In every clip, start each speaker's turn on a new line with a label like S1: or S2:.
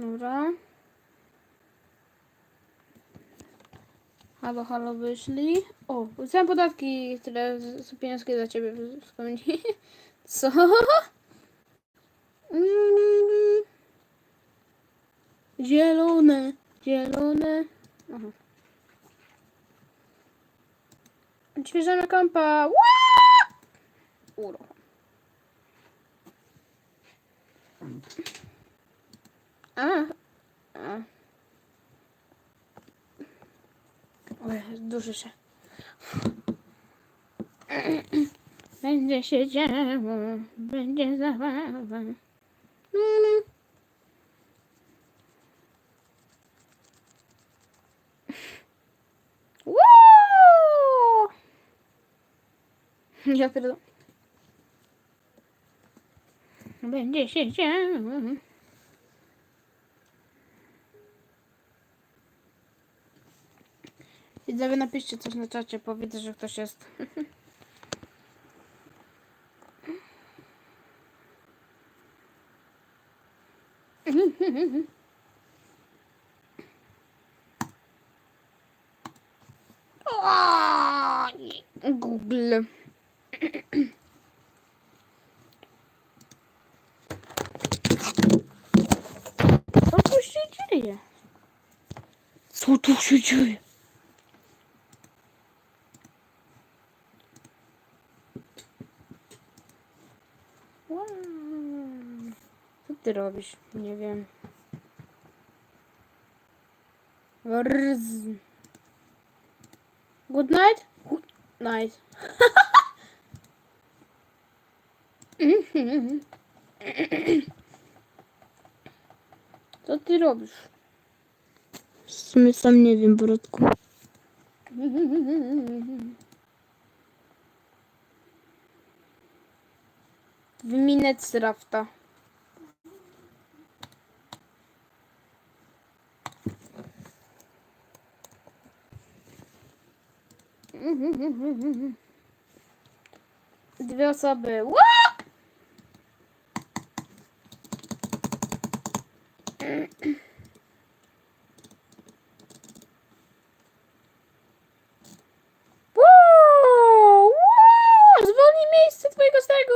S1: Dobra. Halo, halo, wyszli. O, uzyskałem podatki, które są pieniążki za ciebie wspomnieli. Co? Mm. Zielone, zielone. Aha. Odświeżamy kompa. Ła! A. A. Duży się. Będzie się działo, będzie zabawa. Mm. Woo! Ja pierdolę. Będzie się działo. Widzowie, napiszcie coś na czacie, powiedzcie, że ktoś jest. Google. Co tu się dzieje? Co tu się dzieje? Ty robisz? Nie wiem. Rz. Good night? Good night. Co ty robisz? W sumie sam nie wiem, z rafta. Dwie osoby. Zwolnij miejsce twojego starego!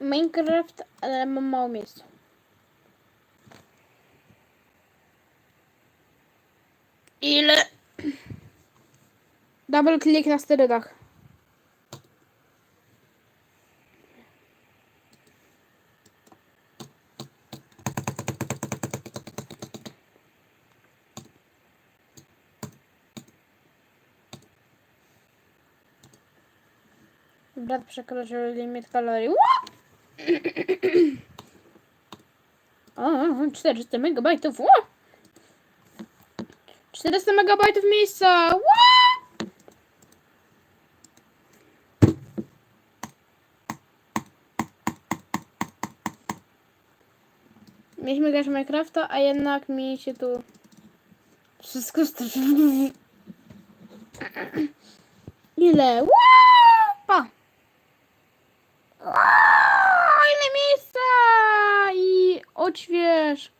S1: Minecraft, ale mam mało miejsca. Ile? Double klik na sterydach. Brat przekroczył limit kalorii. Ła! O, 400 megabajtów. Ła! 400 megabajtów miejsca. Ła! Mieliśmy grać Minecrafta, a jednak mi się tu wszystko straszy. Ile? Ła! Ła! Ile miejsca! I odśwież.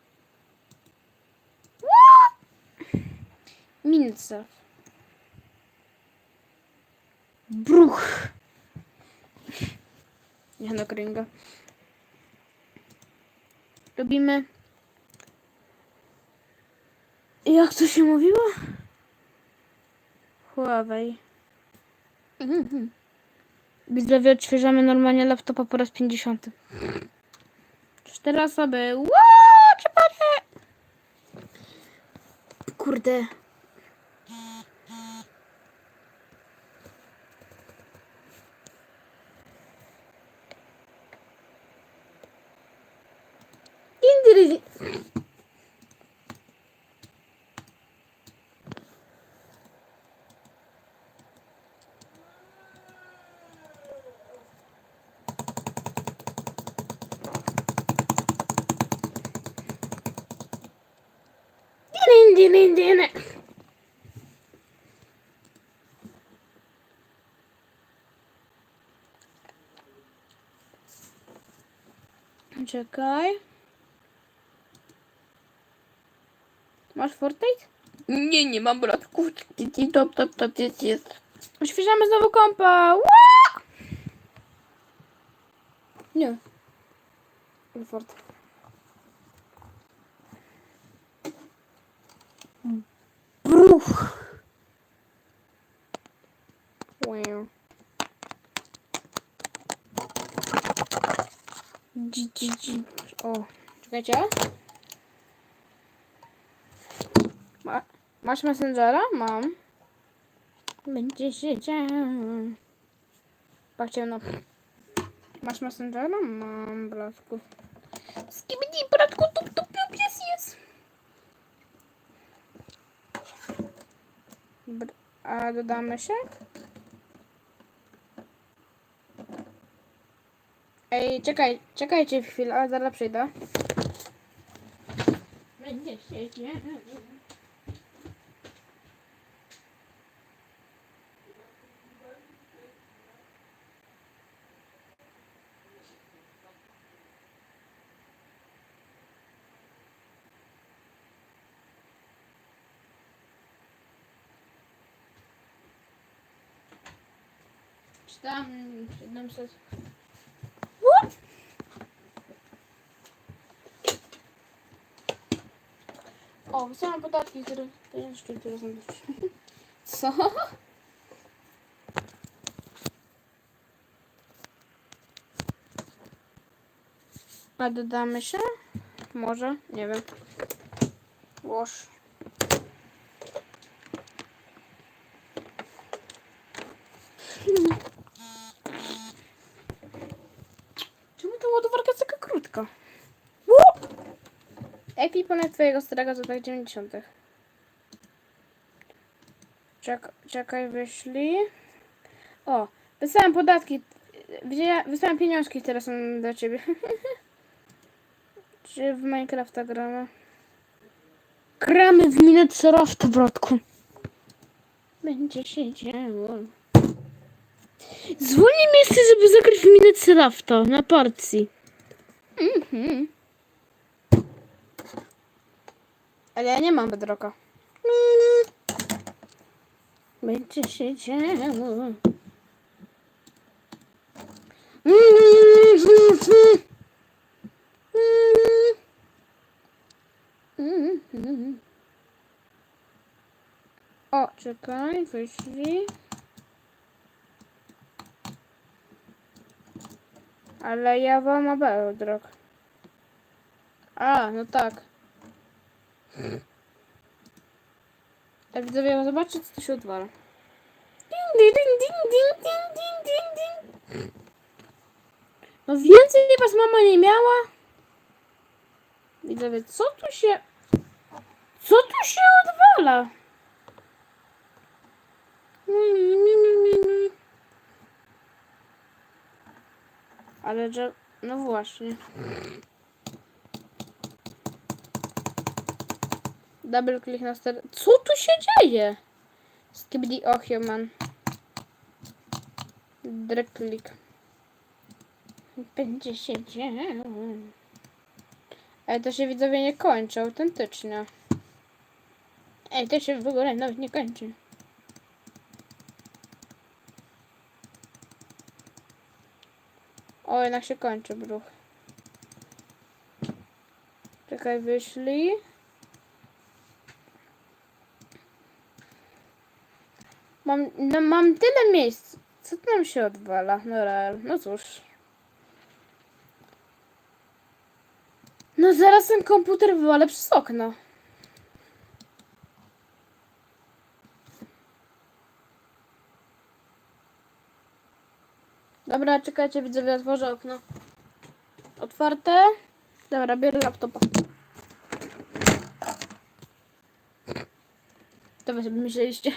S1: Ła! Mincew. Bruch. Nie no, kręga. Robimy. Jak to się mówiło? Huawei. Mhm. Widzowie, odświeżamy normalnie laptopa po raz 50. Cztery osoby. Ło, czepanie! Kurde. Din. Czekaj. Masz Fortnite?
S2: Nie, nie mam bratku. Top, top, top, jest, jest.
S1: Odświeżamy znowu kompa. Nie. Fort. Bruch. Wow. Dzi, dzi, dzi. O, czekajcie. Ma, masz Messengera? Mam. Będzie się działo. Tak ciemno. Masz Messengera? Mam, bratku. Skibidi, bratku, a dodamy się? Ej, czekaj, czekajcie chwilę, zaraz przyjdę. Będzie się działo. Czy tam 700. Ło! O, wysyłam podatki, które które są Co? A dodamy się? Może? Nie wiem. Łoż. Ekwipunek twojego starego z lat 90. Czek czekaj, wyślij. O, wysłałem podatki. Wysłałem pieniążki, które są dla ciebie. Czy w Minecrafta gramy? Gramy w Minecrafta, bratku. Będzie się działo. Zwolnij miejsce, żeby zagrać w Minecrafta na parcji. Mhm. Ale ja nie mam bedroka. Będzie się działo. O, czekaj, wyślij. Ale ja wam bedrock. A, no tak. A widzowie, zobaczcie, co tu się odwala. Ding, ding, ding, ding, ding, ding, ding, ding. No więcej was mama nie miała. Widzowie, co tu się... Co tu się odwala? Ale że... No właśnie. Double click na ster... Co tu się dzieje? Skibidi oh human. Drag click. Będzie się działo. Ale to się widzowie nie kończy, autentycznie. Ej, to się w ogóle nawet nie kończy. O, jednak się kończy bruch. Czekaj, wyślij. Mam, no, mam tyle miejsc. Co tu nam się odwala? No. No cóż. No zaraz ten komputer wywalę przez okno. Dobra, czekajcie, widzowie, otworzę okno. Otwarte. Dobra, biorę laptopa. To wy myśleliście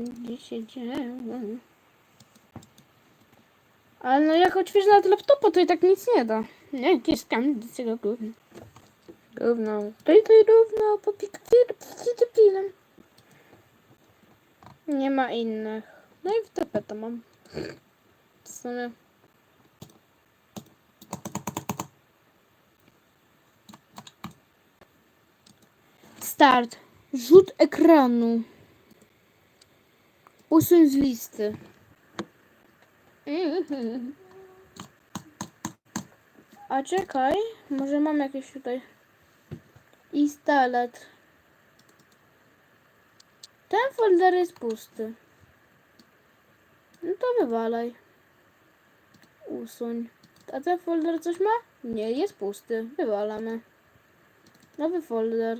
S1: będzie się działo. Ale no jak odśwież nawet laptopa, to i tak nic nie da. Nie, jakieś tam do tego gówna. Gówno. To i to i równo, po pilem. Nie ma innych. No i w dupę to mam. W sumie. Start. Rzut ekranu. Usuń z listy. A czekaj, może mam jakieś tutaj. Instalet. Ten folder jest pusty. No to wywalaj. Usuń. A ten folder coś ma? Nie, jest pusty. Wywalamy. Nowy folder.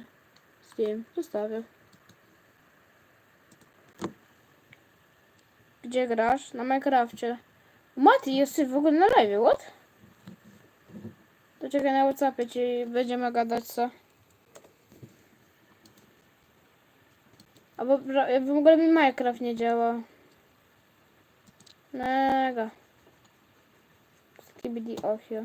S1: Z tym. Zostawię. Gdzie grasz? Na Minecrafcie. Mati, jesteś w ogóle na live, what? To czekaj na Whatsappie ci będziemy gadać co. Albo w ogóle mi Minecraft nie działa. Mega. Skibidi ochio.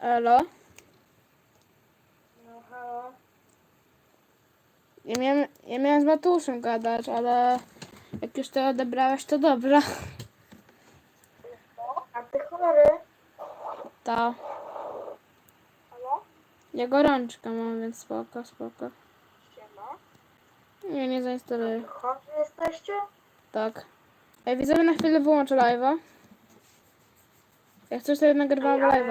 S1: Elo? Ja miałem, ja miałem z Matuszem gadać, ale jak już to odebrałeś, to dobra.
S3: A ty chory?
S1: To.
S3: Halo?
S1: Ja gorączkę mam, więc spoko, spoko.
S3: Siema.
S1: Nie, nie zainstaluję.
S3: Chorzy jesteście?
S1: Tak. Ej, widzowie, na chwilę wyłączę live'a. Jak coś, to nagrywam live'a.